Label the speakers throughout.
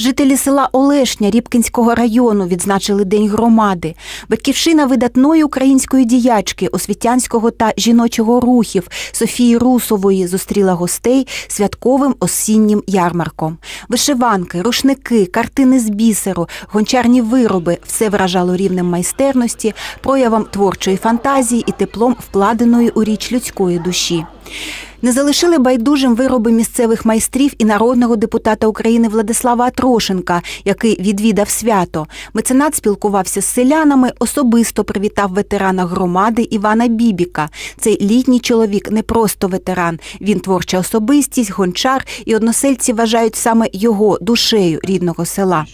Speaker 1: Жителі села Олешня Рібкінського району відзначили День громади. Батьківщина видатної української діячки, освітянського та жіночого рухів Софії Русової зустріла гостей святковим осіннім ярмарком. Вишиванки, рушники, картини з бісеру, гончарні вироби все вражало рівнем майстерності, проявом творчої фантазії і теплом вкладеної у річ людської душі. Не залишили байдужим вироби місцевих майстрів і народного депутата України Владислава Атрошенка, який відвідав свято. Меценат спілкувався з селянами, особисто привітав ветерана громади Івана Бібіка. Цей літній чоловік не просто ветеран. Він творча особистість, гончар, і односельці вважають саме його душею рідного села.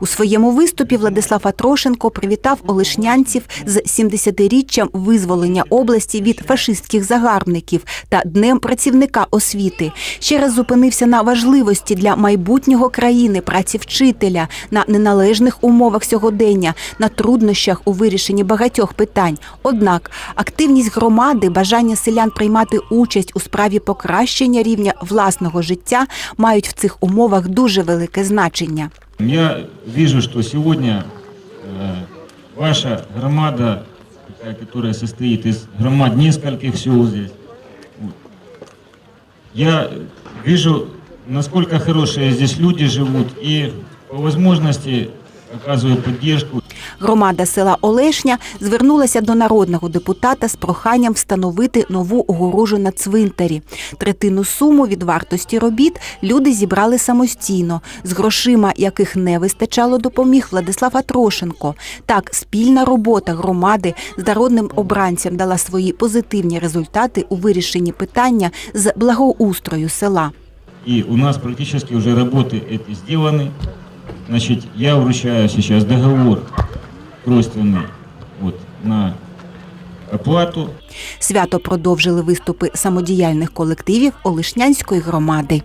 Speaker 1: У своєму виступі Владислав Атрошенко привітав олешнянців з 70-річчям визволення області від фашистських загарбників та днем працівника освіти. Ще раз зупинився на важливості для майбутнього країни, праці вчителя, на неналежних умовах сьогодення, на труднощах у вирішенні багатьох питань. Однак активність громади, бажання селян приймати участь у справі покращення рівня власного життя мають в цих умовах дуже велике значення.
Speaker 2: Я вижу, что сегодня э, ваша громада, которая состоит из громад нескольких сел здесь, я вижу, насколько хорошие здесь люди живут и по возможности оказываю поддержку.
Speaker 1: Громада села Олешня звернулася до народного депутата з проханням встановити нову огорожу на цвинтарі. Третину суму від вартості робіт люди зібрали самостійно. З грошима, яких не вистачало, допоміг Владислав Атрошенко. Так, спільна робота громади з народним обранцем дала свої позитивні результати у вирішенні питання з благоустрою села.
Speaker 2: И у нас практически уже работы эти сделаны. Значит, я вручаю сейчас договор тройственный вот, на оплату.
Speaker 1: Свято продовжили виступи самодіяльних колективів Олишнянської громади.